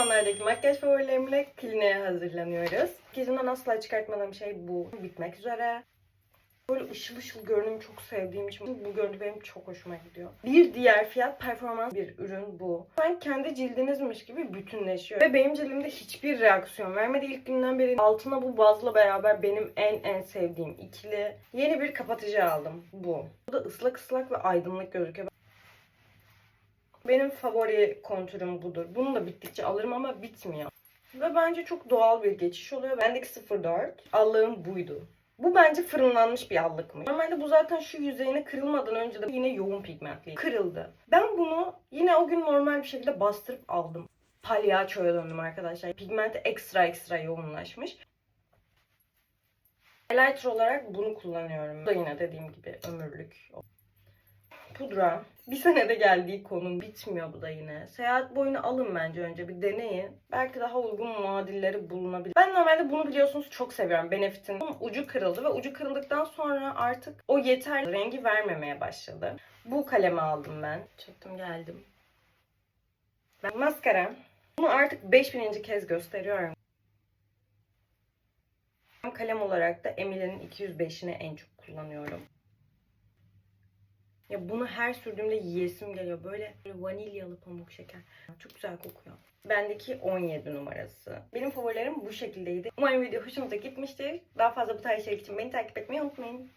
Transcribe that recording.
zamanlardaki makyaj favorilerimle kliniğe hazırlanıyoruz. Gözümden asla çıkartmadığım şey bu. Bitmek üzere. Böyle ışıl ışıl görünümü çok sevdiğim için bu görüntü benim çok hoşuma gidiyor. Bir diğer fiyat performans bir ürün bu. Sanki kendi cildinizmiş gibi bütünleşiyor. Ve benim cildimde hiçbir reaksiyon vermedi ilk günden beri. Altına bu bazla beraber benim en en sevdiğim ikili. Yeni bir kapatıcı aldım. Bu. Bu da ıslak ıslak ve aydınlık gözüküyor. Benim favori kontürüm budur. Bunu da bittikçe alırım ama bitmiyor. Ve bence çok doğal bir geçiş oluyor. Bendeki 04. Allığım buydu. Bu bence fırınlanmış bir allıkmış. Normalde bu zaten şu yüzeyine kırılmadan önce de yine yoğun pigmentli. Kırıldı. Ben bunu yine o gün normal bir şekilde bastırıp aldım. Palyaçoya döndüm arkadaşlar. Pigmenti ekstra ekstra yoğunlaşmış. Highlighter olarak bunu kullanıyorum. Bu da yine dediğim gibi ömürlük. Pudra. Bir senede geldiği konu bitmiyor bu da yine. Seyahat boyunu alın bence önce bir deneyin. Belki daha uygun muadilleri bulunabilir. Ben normalde bunu biliyorsunuz çok seviyorum. Benefit'in ucu kırıldı ve ucu kırıldıktan sonra artık o yeterli rengi vermemeye başladı. Bu kalemi aldım ben. Çıktım geldim. Ben maskara. Bunu artık 5000. kez gösteriyorum. Kalem olarak da Emily'nin 205'ini en çok kullanıyorum. Ya bunu her sürdüğümde yiyesim geliyor. Böyle vanilyalı pamuk şeker. Çok güzel kokuyor. Bendeki 17 numarası. Benim favorilerim bu şekildeydi. Umarım video hoşunuza gitmiştir. Daha fazla bu tarz şeyler için beni takip etmeyi unutmayın.